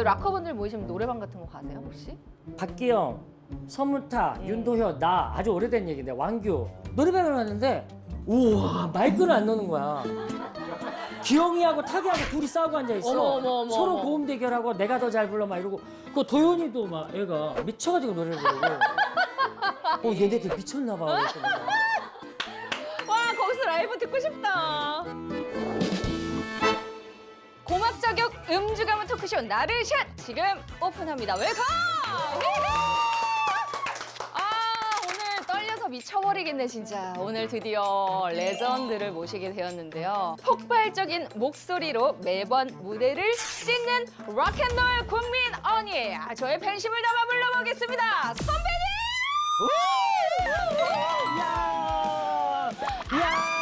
근데 락커분들 모이시면 노래방 같은 거 가세요 혹시? 박기영, 서문타, 윤도현 나 아주 오래된 얘기인데 왕규 노래방을 갔는데 우와 마이크를 안 넣는 거야. 기영이하고 타기하고 둘이 싸우고 앉아 있어. 어머, 어머, 어머, 서로 어머. 고음 대결하고 내가 더 잘 불러 막 이러고 그 도현이도 막 애가 미쳐가지고 노래를 부르고. 어 얘네들 미쳤나 봐. 그랬더니. 와 거기서 라이브 듣고 싶다. 고막 저격 음주 가문 토크쇼 나르샷 지금 오픈합니다. 웰컴! 아 오늘 떨려서 미쳐버리겠네 진짜. 오늘 드디어 레전드를 모시게 되었는데요. 폭발적인 목소리로 매번 무대를 찢는 락앤롤 국민 언니. 아, 저의 팬심을 담아 불러보겠습니다. 선배님! 야, 야,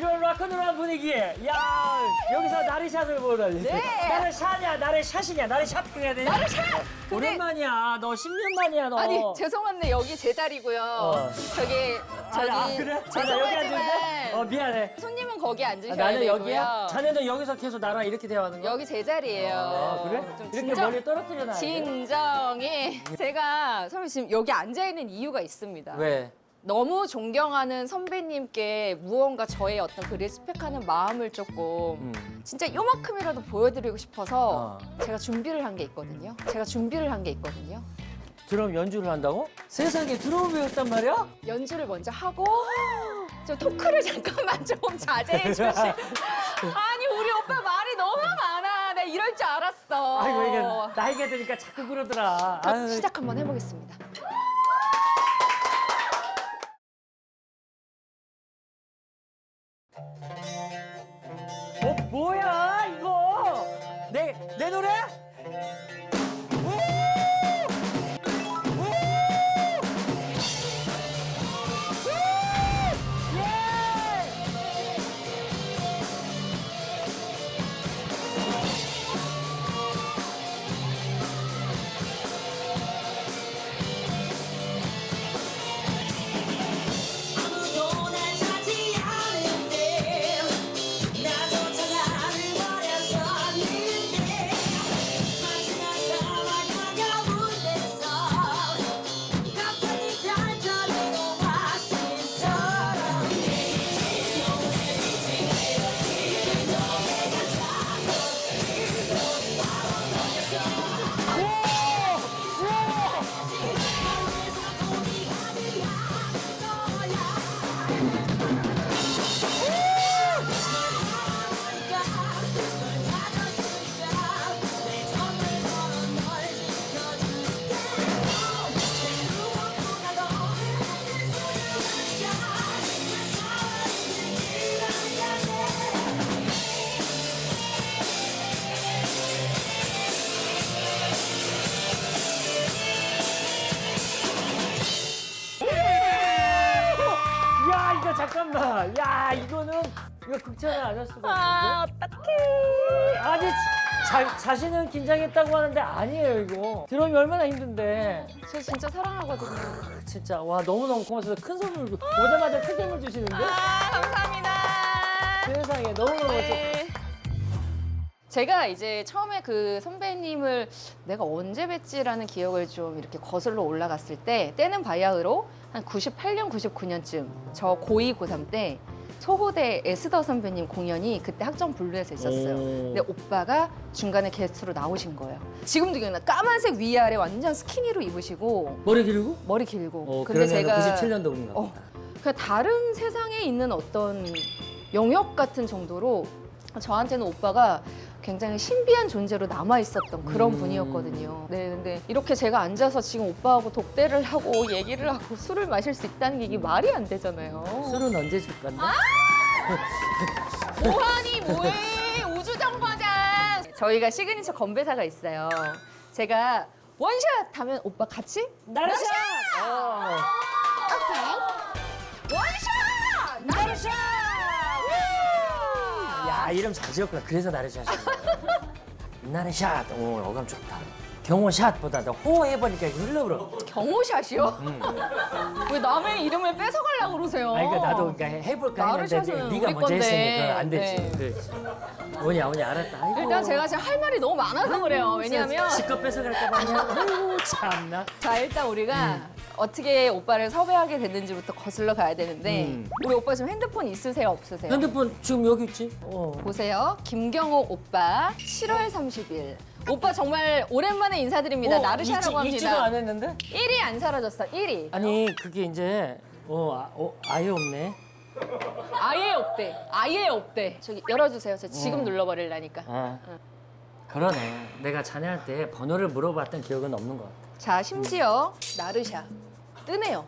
이런 락커널한 분위기에, 야, 여기서 나르샷을 보다니. 네. 나를 샷이야, 나를 샷이냐, 나를 샷 해야 되냐? 나를 샷! 근데- 오랜만이야, 너 10년 만이야, 너. 아니 죄송한데 여기 제 자리고요. 어. 저기 저기 아, 그래? 맞아, 여기 앉을게. 죄송하지만 어, 미안해. 손님은 거기 아, 앉으셔야 나는 되고요. 여기야? 자네는 여기서 계속 나랑 이렇게 대화하는 거야? 여기 제 자리예요. 아, 그래? 좀 이렇게 진정, 멀리 떨어뜨려 놔야 돼? 진정이 제가 선배 지금 여기 앉아 있는 이유가 있습니다. 왜? 너무 존경하는 선배님께 무언가 저의 어떤 그 리스펙하는 마음을 조금 음. 진짜 요만큼이라도 보여드리고 싶어서 어. 제가 준비를 한 게 있거든요. 제가 준비를 한 게 있거든요. 드럼 연주를 한다고? 세상에 드럼 배웠단 말이야? 연주를 먼저 하고 저 토크를 잠깐만 좀 자제해 주시. 아니 우리 오빠 말이 너무 많아. 내가 이럴 줄 알았어. 아이고, 이게 나이가 드니까 자꾸 그러더라. 아유, 시작 한번 해보겠습니다. 극찬을 안 할 수가 아 없는데 어떡해. 아니 자, 자신은 긴장했다고 하는데 아니에요 이거 드럼이 얼마나 힘든데 저 진짜 사랑하거든요. 진짜 와 너무너무 고맙습니다 큰 선물 오자마자 큰 선물 주시는데 아 감사합니다. 세상에 너무너무 네. 제가 이제 처음에 그 선배님을 내가 언제 뵀지라는 기억을 좀 이렇게 거슬러 올라갔을 때 때는 바야흐로 한 98년, 99년쯤 저 고2, 고3 때 소호대 에스더 선배님 공연이 그때 학점 블루에서 있었어요. 오. 근데 오빠가 중간에 게스트로 나오신 거예요. 지금도 기억나. 까만색 위아래 완전 스키니로 입으시고 머리 길고? 머리 길고. 어, 근데 제가 97년도인가 어, 보다 그냥 다른 세상에 있는 어떤 영역 같은 정도로 저한테는 오빠가 굉장히 신비한 존재로 남아 있었던 그런 음. 분이었거든요. 네, 근데 이렇게 제가 앉아서 지금 오빠하고 독대를 하고 얘기를 하고 술을 마실 수 있다는 게 이게 말이 안 되잖아요. 술은 언제 줄 건데? 뭐하니 뭐해 우주정거장. 저희가 시그니처 건배사가 있어요. 제가 원샷 하면 오빠 같이 나르샤! 어. 야 이름 잘 지었구나. 그래서 나르샤 거야 나르샤 오 어감 좋다 경호샷보다도 호해버리니까 흘러버려. 경호샷이요? 왜 남의 이름을 뺏어가려고 그러세요? 아니 그러니까 나도 그러니까 해볼까 했는데 나르샷은 네가 우리 먼저 건데. 했으니까 안 되지. 네. 그렇지. 뭐냐 뭐냐 알았다. 아이고. 일단 제가 지금 할 말이 너무 많아서 그래요. 왜냐하면 지껏 뺏어갈까 봐. 아이고 참나. 자 일단 우리가 어떻게 오빠를 섭외하게 됐는지부터 거슬러 가야 되는데 음. 우리 오빠 지금 핸드폰 있으세요 없으세요? 핸드폰 지금 여기 있지? 어. 보세요. 김경호 오빠 7월 30일. 오빠 정말 오랜만에 인사드립니다. 어, 나르샤라고 잊지- 잊지도 합니다. 안 했는데? 1위 안 사라졌어. 1위. 아니 그게 이제 어, 아, 어 아예 없네. 아예 없대. 아예 없대. 저기 열어주세요. 저 지금 어. 눌러버리려니까. 아 그러네. 내가 자네한테 번호를 물어봤던 기억은 없는 것 같아. 자 심지어 나르샤 뜨네요.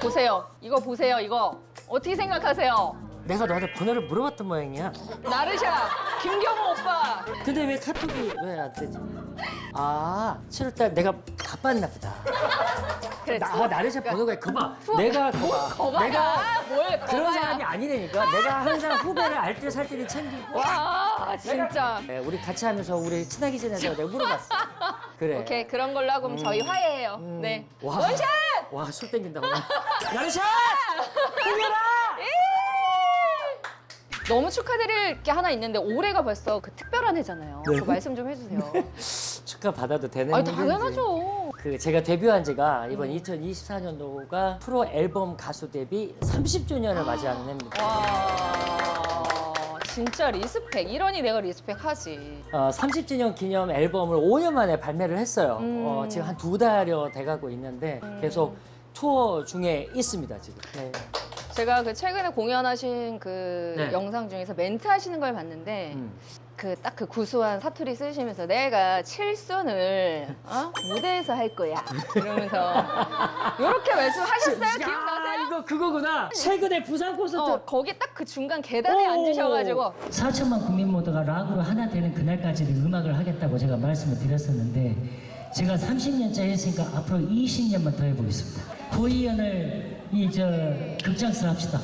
보세요. 이거 보세요. 이거 어떻게 생각하세요? 내가 너한테 번호를 물어봤던 모양이야. 나르샤 김경호 오빠. 근데 왜 카톡이 왜 안 되지? 아 7월달 내가 바빴나 보다. 그래. 나, 아, 나르샤 번호가 거봐. 내가 거봐. 거봐야 내가 뭘 그런 거봐야. 사람이 아니라니까. 내가 항상 후배를 알뜰 살뜰히 챙기고. 와 진짜. 네, 우리 같이 하면서 우리 친하게 지내자고 내가 물어봤어. 그래. 오케이 그런 걸로 하고 그럼 저희 화해해요. 음. 네. 와. 원샷! 와, 술 땡긴다고. 나르샤! 흘려라! 너무 축하드릴 게 하나 있는데 올해가 벌써 그 특별한 해잖아요. 네. 그 말씀 좀 해주세요. 축하 받아도 되는 아니 일인지. 당연하죠. 그 제가 데뷔한 지가 이번 2024년도가 프로 앨범 가수 데뷔 30주년을 맞이하는 해입니다. 와 진짜 리스펙. 이러니 내가 리스펙하지. 어, 30주년 기념 앨범을 5년 만에 발매를 했어요. 음. 어, 지금 한 두 달여 돼가고 있는데 계속 투어 중에 있습니다 지금. 네. 제가 그 최근에 공연하신 그 네. 영상 중에서 멘트 하시는 걸 봤는데 음. 그 딱 그 구수한 사투리 쓰시면서 내가 칠순을 어? 무대에서 할 거야 이러면서 이렇게 말씀하셨어요? 야, 기억나세요? 이거 그거구나. 최근에 부산 콘서트 어, 거기 딱 그 중간 계단에 오. 앉으셔가지고 4천만 국민 모두가 락으로 하나 되는 그날까지는 음악을 하겠다고 제가 말씀을 드렸었는데 제가 30년째 했으니까 앞으로 20년만 더 해보겠습니다. 고이연을 이저 극장스 합시다.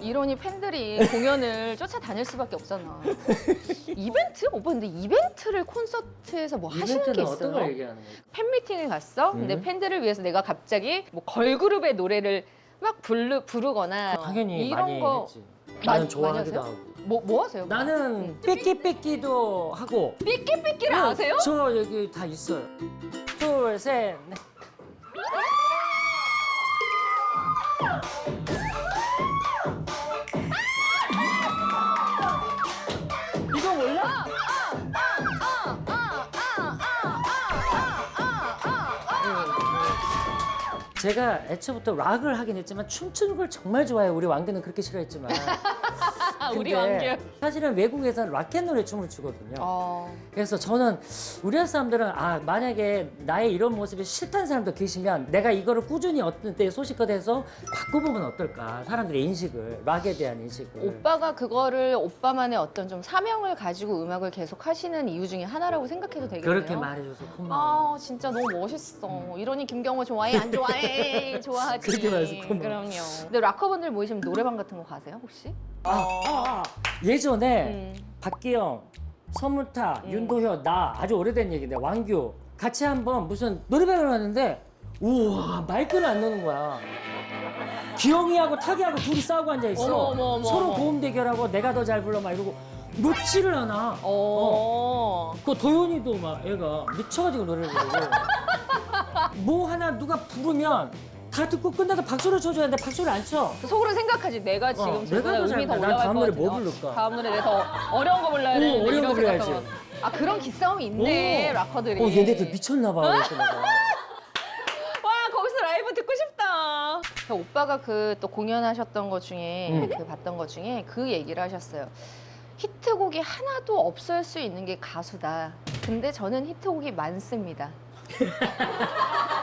이러니 팬들이 공연을 쫓아다닐 수밖에 없잖아. 이벤트? 오빠 근데 이벤트를 콘서트에서 뭐 하시는 게 이벤트는 어떤 걸 있어요? 얘기하는 거예요? 팬미팅을 갔어? 근데 음. 팬들을 위해서 내가 갑자기 뭐 걸그룹의 노래를 막 부르, 부르거나 당연히 이런 많이 거 했지. 많이- 나는 좋아하기도? 하고. 뭐, 뭐 하세요? 나는 삐끼 삐끼도 하고. 삐끼삐끼를 네, 아세요? 저 여기 다 있어요. 둘, 셋, 넷. 이거 몰라? 제가 애초부터 락을 하긴 했지만 춤추는 걸 정말 좋아해요. 우리 왕규는 그렇게 싫어했지만. 아, 우리 왕규. 사실은 외국에서는 락앤롤에 춤을 추거든요. 어, 그래서 저는 우리나라 사람들은 아 만약에 나의 이런 모습이 싫다는 사람도 계시면 내가 이거를 꾸준히 어떤 때 소식껏 해서 바꿔보면 어떨까 사람들의 인식을 락에 대한 인식을 오빠가 그거를 오빠만의 어떤 좀 사명을 가지고 음악을 계속 하시는 이유 중에 하나라고 생각해도 되겠네요. 그렇게 말해줘서 고마워 아 진짜 너무 멋있어. 이러니 김경호 좋아해 안 좋아해? 좋아하지. 그렇게 말해서 고마워. 그럼요. 근데 락커분들 모이시면 노래방 같은 거 가세요 혹시? 아, 아, 아. 예전에 음. 박기영 서문타 윤도현 나 아주 오래된 얘기인데 왕규 같이 한번 무슨 노래방을 갔는데 우와 마이크를 안 넣는 거야 기영이하고 타기하고 둘이 싸우고 앉아 있어 어머, 어머, 어머, 서로 어머. 고음 대결하고 내가 더 잘 불러 막 이러고 놓지를 않아 어. 그 도현이도 막 애가 미쳐가지고 노래를 부르고 뭐 하나 누가 부르면 다 듣고 끝나서 박수를 쳐줘야 되는데 박수를 안 쳐. 속으로 생각하지 내가 지금 어, 내가 더 음이 더 잘한다. 난 올라갈 다음 것 노래 같아. 뭐 부를까? 다음 노래 내가 더 어려운 거 불러야 오, 되는데 어려운 이런 거 불러야지. 생각하면 아 그런 기싸움이 있네 오. 락커들이. 어 얘네 들 미쳤나 봐. 와 거기서 라이브 듣고 싶다. 그 오빠가 그 또 공연하셨던 것 중에 음. 그 봤던 것 중에 그 얘기를 하셨어요. 히트곡이 하나도 없을 수 있는 게 가수다. 근데 저는 히트곡이 많습니다.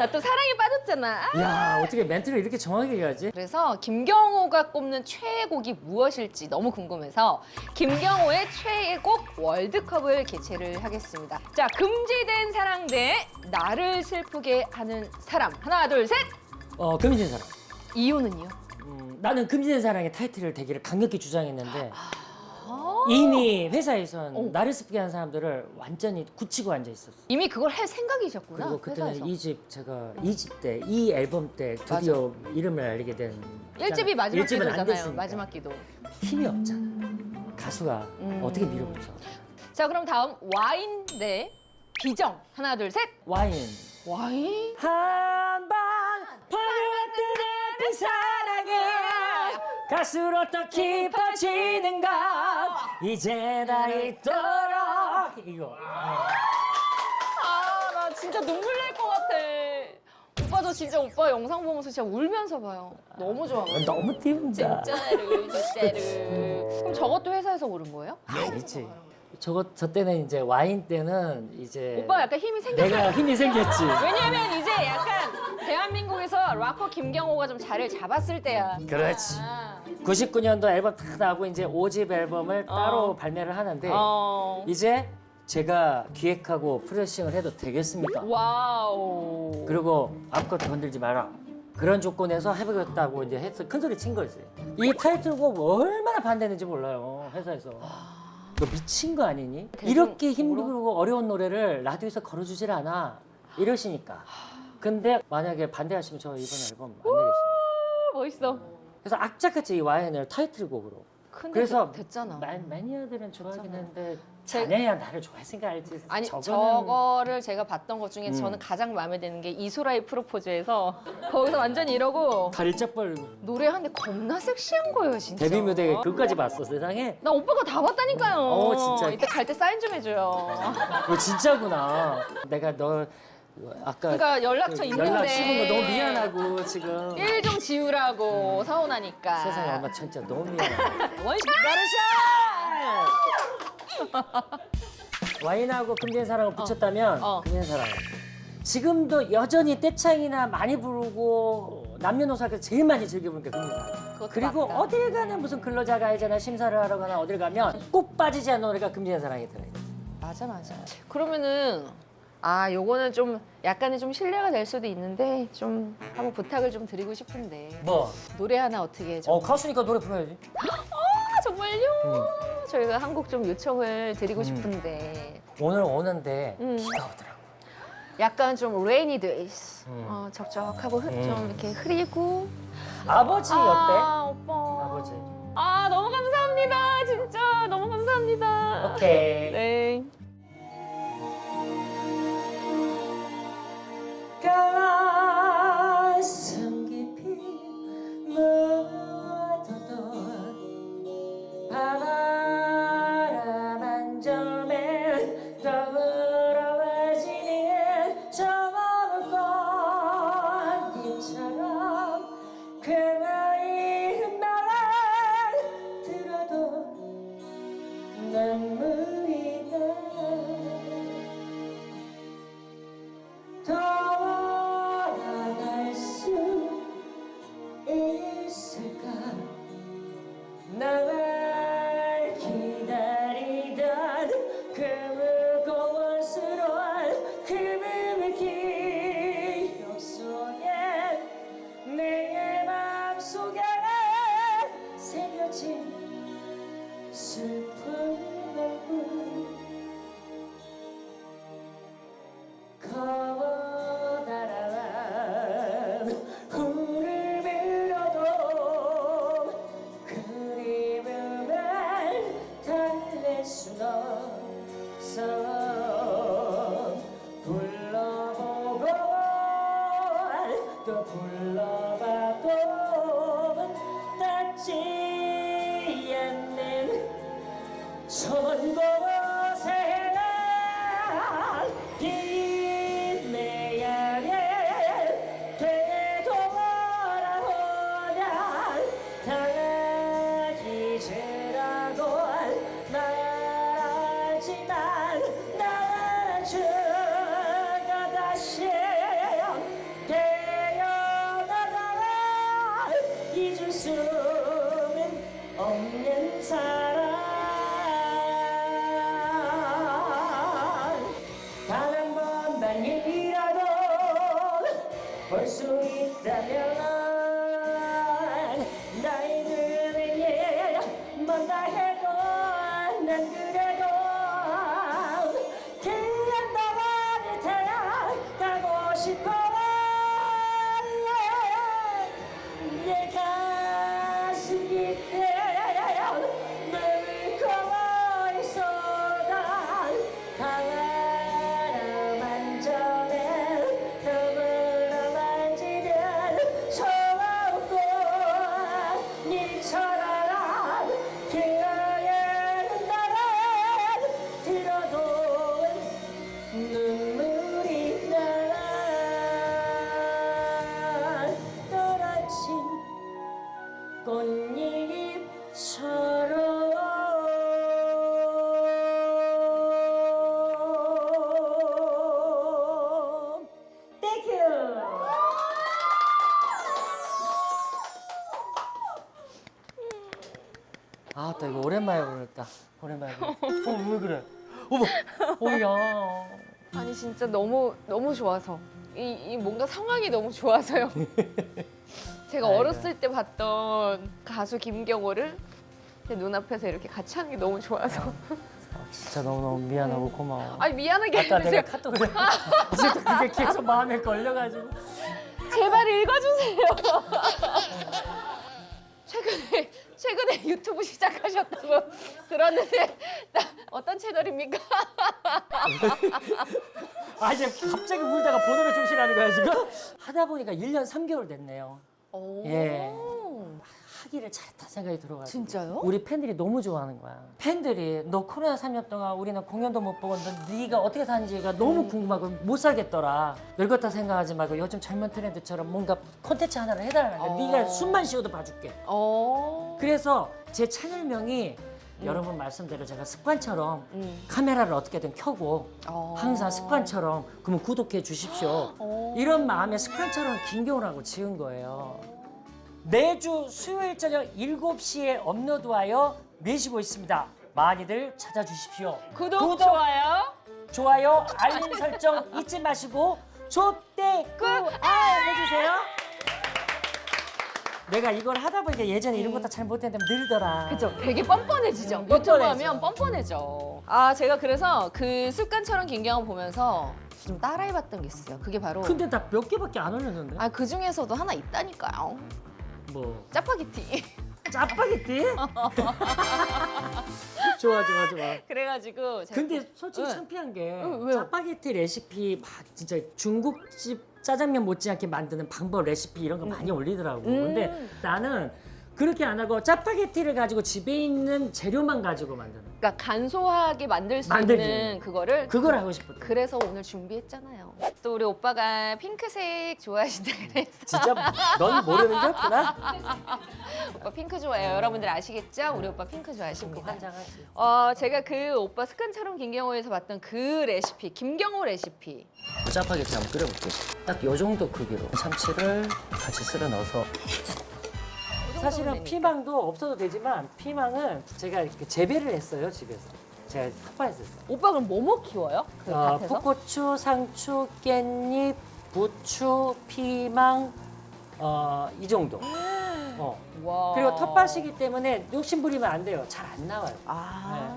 나 또 사랑에 빠졌잖아. 아, 야 어떻게 멘트를 이렇게 정확하게 해야지? 그래서 김경호가 꼽는 최애곡이 무엇일지 너무 궁금해서 김경호의 최애곡 월드컵을 개최를 하겠습니다. 자, 금지된 사랑 대 나를 슬프게 하는 사람. 하나, 둘, 셋. 어 금지된 사랑. 이유는요? 음, 나는 금지된 사랑의 타이틀을 대기를 강력히 주장했는데 아, 이미 회사에선 어. 나를 스피게 하는 사람들을 완전히 굳히고 앉아 있었어. 이미 그걸 할 생각이셨구나. 그리고 그때는 회사에서. 이 집 제가 이 집 때 이 앨범 때 드디어 이름을 알리게 된 일집이 마지막 일집은 안 기도잖아요. 됐으니까. 마지막 기도. 힘이 없잖아. 가수가 음. 어떻게 밀어붙여? 자 그럼 다음 와인 대 비정 하나 둘 셋. 와인 와인. 한방 파도같은 햇빛 사랑해 갈수록 더 깊어지는 것 이제 다 있도록 이거 아 나 진짜 눈물 날 것 같아. 오빠도 진짜 오빠 영상 보면서 진짜 울면서 봐요. 너무 좋아. 너무 띄운다 진짜로 진짜로. 그럼 저것도 회사에서 오른 거예요? 아니지 저거 저 때는 이제 와인 때는 이제 오빠 약간 힘이 생겼어요. 내가 힘이 생겼지 왜냐면 이제 약간 대한민국에서 락커 김경호가 좀 자리를 잡았을 때야. 그렇지 아. 99년도 앨범 탁 나오고 이제 5집 앨범을 어. 따로 발매를 하는데 어. 이제 제가 기획하고 프로듀싱을 해도 되겠습니까? 와우. 그리고 아무것도 건들지 마라. 그런 조건에서 해보겠다고 이제 해서 큰 소리 친 거지. 이 타이틀곡 얼마나 반대했는지 몰라요 회사에서. 너 미친 거 아니니? 이렇게 힘들고 어려운 노래를 라디오에서 걸어주질 않아. 이러시니까. 근데 만약에 반대하시면 저 이번 앨범 안 내겠습니다. 멋있어. 그래서 악착같이 이 와인을 타이틀곡으로. 근데 그래서 됐, 잖아 마, 매니아들은 좋아하긴 했는데 제- 자네야 나를 좋아했으니까 알지. 아니 저거는 저거를 제가 봤던 것 중에 음. 저는 가장 마음에 드는 게 이소라의 프로포즈에서 거기서 완전히 이러고 다리 쫙 벌리고 노래하는데 겁나 섹시한 거예요 진짜. 데뷔 무대 그까지 봤어 세상에. 나 오빠가 다 봤다니까요. 어, 진짜. 이때 갈 때 사인 좀 해줘요. 너 진짜구나. 내가 너 아까 그러니까 연락처 그 있는데 연락 씹은 거 너무 미안하고 지금 일 좀 지우라고 서운하니까. 세상에 엄마 진짜 너무 미안해. 원샷. 와인하고 금전 사랑을 붙였다면 어. 금전 사랑. 지금도 여전히 떼창이나 많이 부르고 남녀노소가 제일 많이 즐겨 부르는 게 금전 사랑. 그것도 그리고 맞다. 어딜 가나 무슨 근로자 가 이제나 심사를 하러 가나 어딜 가면 꼭 빠지지 않는 노래가 금전 사랑이 들어요. 맞아 맞아. 그러면은 아 요거는 좀 약간의 좀 신뢰가 될 수도 있는데 좀 한번 부탁을 좀 드리고 싶은데 뭐? 노래 하나 어떻게 좀 어 가수니까 노래 불러야지. 아, 정말요? 응. 저희가 한 곡 좀 요청을 드리고 싶은데 오늘 오는데 음. 비가 오더라고. 약간 좀 rainy days 음. 어, 적적하고 흐, 음. 좀 이렇게 흐리고 아버지 어때? 아 오빠 아버지. 아 너무 감사합니다 진짜 너무 감사합니다 오케이. 네 있 좁은 오랜만에 부르다 오랜만에 부르 어왜 그래 어머 어야 아니 진짜 너무 너무 좋아서 이, 이 뭔가 상황이 너무 좋아서요. 제가 아이고. 어렸을 때 봤던 가수 김경호를 제 눈앞에서 이렇게 같이 하는 게 너무 좋아서. 진짜 너무너무 미안하고 고마워 아니 미안하게 아까 아니라 내가 제가 카톡을 진짜 그게 계속 마음에 걸려가지고 제발 읽어주세요. 최근에 유튜브 시작하셨다고 들었는데 나 어떤 채널입니까? 아 이제 갑자기 울다가 본업에 충실하는 거야 지금? 하다 보니까 1년 3개월 됐네요 오. 예. 하기를 잘했다 생각이 들어가지고 진짜요? 우리 팬들이 너무 좋아하는 거야 팬들이 너 코로나 3년 동안 우리는 공연도 못 보고 너 네가 어떻게 사는지가 너무 궁금하고 못 살겠더라 늙었다 생각하지 말고 요즘 젊은 트렌드처럼 뭔가 콘텐츠 하나를 해달라는 거야 어. 네가 숨만 쉬어도 봐줄게 어. 그래서 제 채널명이 여러분 말씀대로 제가 습관처럼 음. 카메라를 어떻게든 켜고 어. 항상 습관처럼 그러면 구독해 주십시오. 어. 이런 마음에 습관처럼 김경호라고 지은 거예요. 매주 수요일 저녁 7시에 업로드하여 내시고 있습니다. 많이들 찾아주십시오. 구독, 좋아요. 좋아요, 알림 설정 잊지 마시고 좁대꾸 아 해주세요. 내가 이걸 하다 보니까 예전에 이런 것도 잘 못했는데 늘더라. 그죠? 되게 뻔뻔해지죠. 음, 유튜브 뻔뻔해져. 하면 뻔뻔해져. 아, 제가 그래서 그 습관처럼 김경호 보면서 좀 따라해봤던 게 있어요. 그게 바로. 근데 나 몇 개밖에 안 올렸는데? 아, 그 중에서도 하나 있다니까요. 뭐 짜파게티. 짜파게티? 좋아 좋아 좋아. 그래가지고. 제가 근데 솔직히 네. 창피한 게 응, 왜요? 짜파게티 레시피 막 진짜 중국집 짜장면 못지않게 만드는 방법 레시피 이런 거 많이 올리더라고. 음. 근데 나는 그렇게 안 하고 짜파게티를 가지고 집에 있는 재료만 가지고 만드는. 그러니까 간소하게 만들 수 만들기. 있는 그거를 그걸 하고 싶었던. 그래서 오늘 준비했잖아요. 또 우리 오빠가 핑크색 좋아하신다 그래서 진짜 넌 모르는 게 없구나. 오빠 핑크 좋아해요. 여러분들 아시겠죠? 우리 오빠 핑크 좋아하십니다. 어, 제가 그 오빠 습관처럼 김경호에서 봤던 그 레시피, 김경호 레시피. 짜파게티 한번 끓여볼게. 딱요 정도 크기로 참치를 같이 쓸어 넣어서. 그 사실은. 피망도 없어도 되지만 피망은 제가 이렇게 재배를 했어요 집에서. 제가 텃밭에서. 오빠 그럼 뭐뭐 키워요? 그 어, 밭에서? 풋고추, 상추, 깻잎, 부추, 피망, 어, 이 정도. 어. 와. 그리고 텃밭이기 때문에 욕심 부리면 안 돼요. 잘 안 나와요. 아.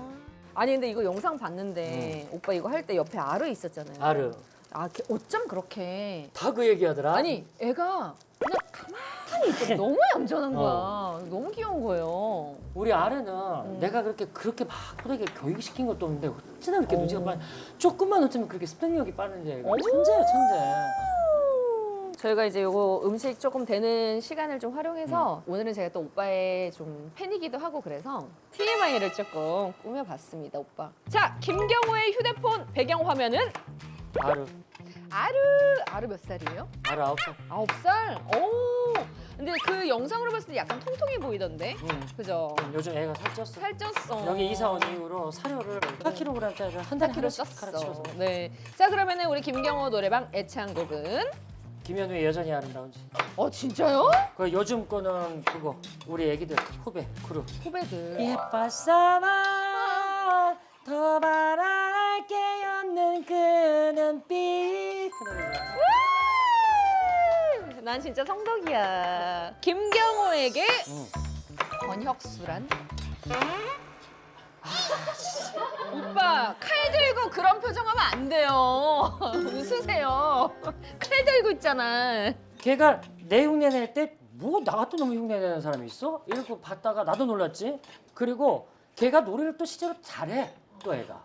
아니 근데 이거 영상 봤는데 오빠 이거 할 때 옆에 아르 있었잖아요. 음. 아르. 아, 걔 어쩜 그렇게 다 그 얘기하더라. 아니 애가 그냥 가만히 있어. 너무 얌전한 거야. 어. 너무 귀여운 거예요. 우리 아르는 음. 내가 그렇게 그렇게 막 그렇게 교육시킨 것도 없는데 어찌나 그렇게 어. 눈치가 빠른 조금만 어쩌면 그렇게 습득력이 애가 어머. 천재야 천재. 저희가 이제 요거 음식 조금 되는 시간을 좀 활용해서 음. 오늘은 제가 또 오빠의 좀 팬이기도 하고 그래서 TMI를 조금 꾸며봤습니다, 오빠. 자, 김경호의 휴대폰 배경 화면은 아르 아르 아르 몇 살이에요? 아르 아홉 살. 아홉 살. 오. 근데 그 영상으로 봤을 때 약간 통통해 보이던데. 응. 그죠? 요즘 애가 살쪘어. 살쪘어. 여기 이사 온 이후로 사료를 8kg짜리를 한 달에 4kg 하나씩 갈아치워서. 쪘어. 네. 자, 그러면은 우리 김경호 노래방 애창곡은 김현우의 여전히 아름다운지. 어, 진짜요? 그 요즘 거는 그거 우리 애기들 후배 크루. 후배들. 예뻤어만 더 바랄 게 없는 그 눈빛. 그 노래잖아. 난 진짜 성덕이야. 김경호에게 응. 권혁수란? 그런 표정하면 안 돼요. 웃으세요. 칼 들고 있잖아. 걔가 내 흉내 낼 때 뭐 나 같은 놈이 흉내 내는 사람이 있어? 이러고 봤다가 나도 놀랐지. 그리고 걔가 노래를 또 실제로 잘해. 또 애가.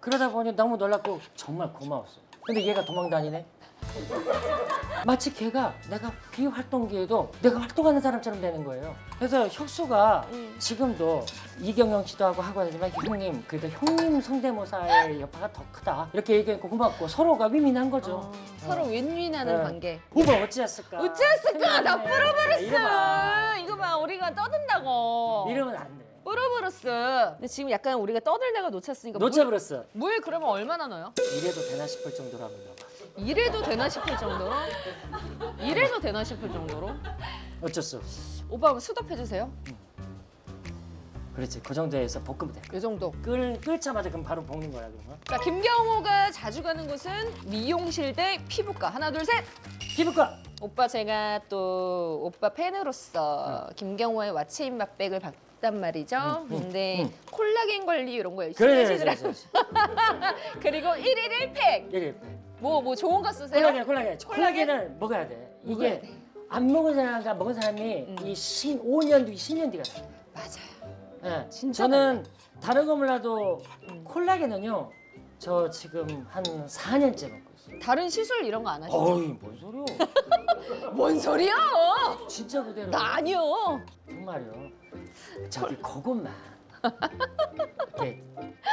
그러다 보니 너무 놀랐고 정말 고마웠어. 근데 얘가 도망 다니네. 마치 걔가 내가 비활동기에도 내가 활동하는 사람처럼 되는 거예요. 그래서 혁수가 지금도 이경영 씨도 하고 하고 하지만 형님 그래도 형님 성대모사의 여파가 더 크다 이렇게 얘기하고 고맙고 서로가 윈윈한 거죠. 서로 윈윈하는 네. 관계. 오빠 어찌했을까? 어찌했을까? 나 뿌러버렸어. 이거 봐, 우리가 떠든다고. 이러면 안 돼. 뿌러버렸어. 근데 지금 약간 우리가 떠들다가 놓쳤으니까 놓쳐버렸어. 물, 물 그러면 얼마나 넣어요? 이래도 되나 싶을 정도로 넣어봐. 이래도 되나 싶을 정도로? 이래도 되나 싶을 정도로? 어쩔 수 없어. 오빠 한번 수덥해주세요. 그렇지. 그 정도에서 볶으면 돼. 이 정도. 끓, 끓자마자 그럼 바로 볶는 거야 그러면. 자, 김경호가 자주 가는 곳은 미용실 대 피부과. 하나, 둘, 셋. 피부과. 오빠 제가 또 오빠 팬으로서 김경호의 와치 맛백을 봤단 말이죠. 응, 응, 근데 응. 콜라겐 관리 이런 거 열심히 그래, 그래, 하시더라고요. 그래. 그리고 1일 1팩. 이게 뭐, 뭐 좋은 거 쓰세요? 콜라겐, 콜라겐. 콜라겐은 먹어야 돼. 먹어야 이게 돼. 안 먹은 사람과 먹은 사람이 음. 이 15년 뒤, 10년 뒤가 돼. 맞아요. 예. 진짜 저는 다른 거 몰라도 음. 콜라겐은요. 저 지금 한 4년째 먹고. 다른 시술 이런 거 안 하시죠? 어이, 뭔 소리야? 뭔 소리야? 진짜 그대로. 나 아니요. 정말요. 저기 그것만 이렇게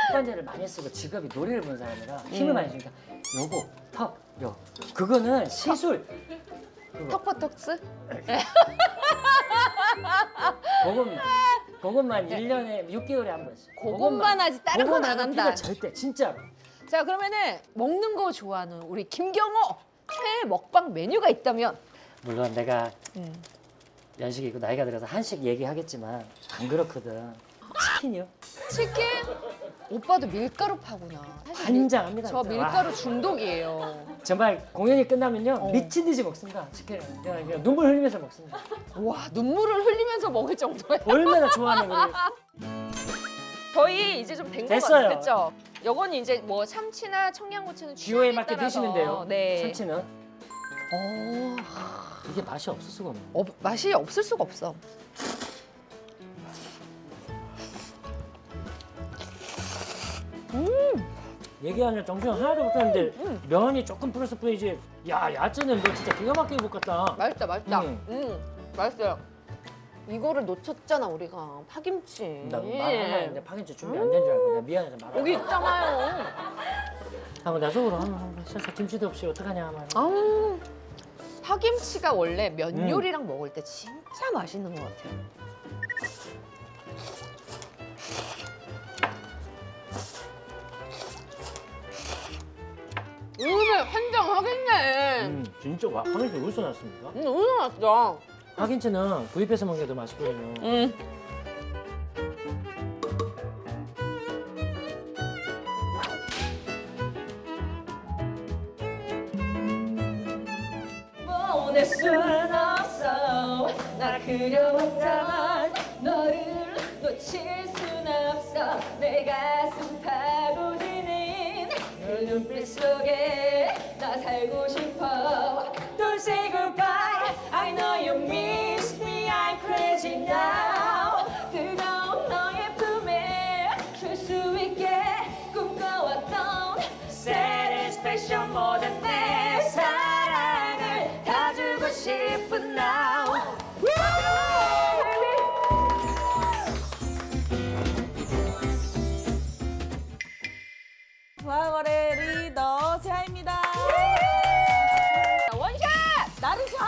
턱관제를 많이 쓰고 직업이 노래를 부는 사람이라 힘을 음. 많이 주니까 요거 턱, 요 그거는 시술. 턱버턱스? 그것만 그것만 1년에 6개월에 한 번씩. 그것만 하지 다른 건 안 한다. 절대 진짜로. 자 그러면은 먹는 거 좋아하는 우리 김경호 최애 먹방 메뉴가 있다면 물론 내가 음. 연식이 있고 나이가 들어서 한식 얘기하겠지만 안 그렇거든. 치킨이요. 치킨? 오빠도 밀가루 파구나. 사실 환장합니다. 저 진짜. 밀가루 와, 중독이에요. 정말 공연이 끝나면요 어. 미친 듯이 먹습니다. 치킨을 그냥, 그냥 눈물 흘리면서 먹습니다. 와 눈물을 흘리면서 먹을 정도예요. 얼마나 좋아하는 거예요. 저희 이제 좀 된 거 됐어요. 같아요. 그렇죠? 요건 이제 뭐 참치나 청양고추는 기호에 취향에 맞게 따라서. 드시면 돼요. 네. 참치는 어, 이게 맛이 없을 수가 없네. 어, 맛이 없을 수가 없어. 얘기하는 정신 하나도 못하는데 음. 면이 조금 플러스 뿐이지. 야 야채는 너 진짜 기가 막히게 볶았다. 맛있다, 맛있다. 음. 음, 맛있어요. 이거를 놓쳤잖아 우리가 파김치. 나 말하려 했는데 파김치 준비 안 된 줄 알고 내가 미안해서 말아. 여기 있잖아요. 하고 나 속으로 아, 진짜 김치도 없이 어떡하냐 말. 아우 파김치가 원래 면 음. 요리랑 먹을 때 진짜 맛있는 것 같아요. 오늘 환장하겠네. 음 진짜 와 파김치 어디서 났습니까? 음, 오늘 맛있다. 파김치는 구입해서 먹는 게 더 맛있거든요. 음. 뭐 오늘 순 없어 나 그려왔다만 너를 놓칠 순 없어 내 가슴 파고드는 그 눈빛 속에 나 살고 싶어 Don't say goodbye 부하거래 리더 세아입니다. 원샷! 나르샷!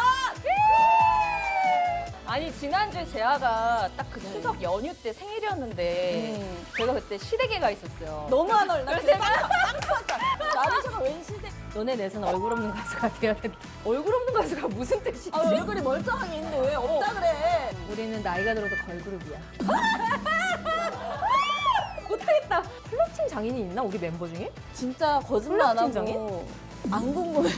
아니 지난주에 재아가 딱 그 추석 연휴 때 생일이었는데 제가 그때 시댁에 있었어요. 너무 안 어울린다. 그래서 제가 나르샤가 웬 시대? 너네 넷은 얼굴 없는 가수가 돼야 된다. 얼굴 없는 가수가 무슨 뜻이지? 아, 얼굴이 멀쩡하게 있는데 왜 없다 그래? 우리는 나이가 들어도 걸그룹이야. 못하겠다. 플러팅 장인이 있나 우리 멤버 중에? 진짜 거짓말 안 하고 안 궁금해.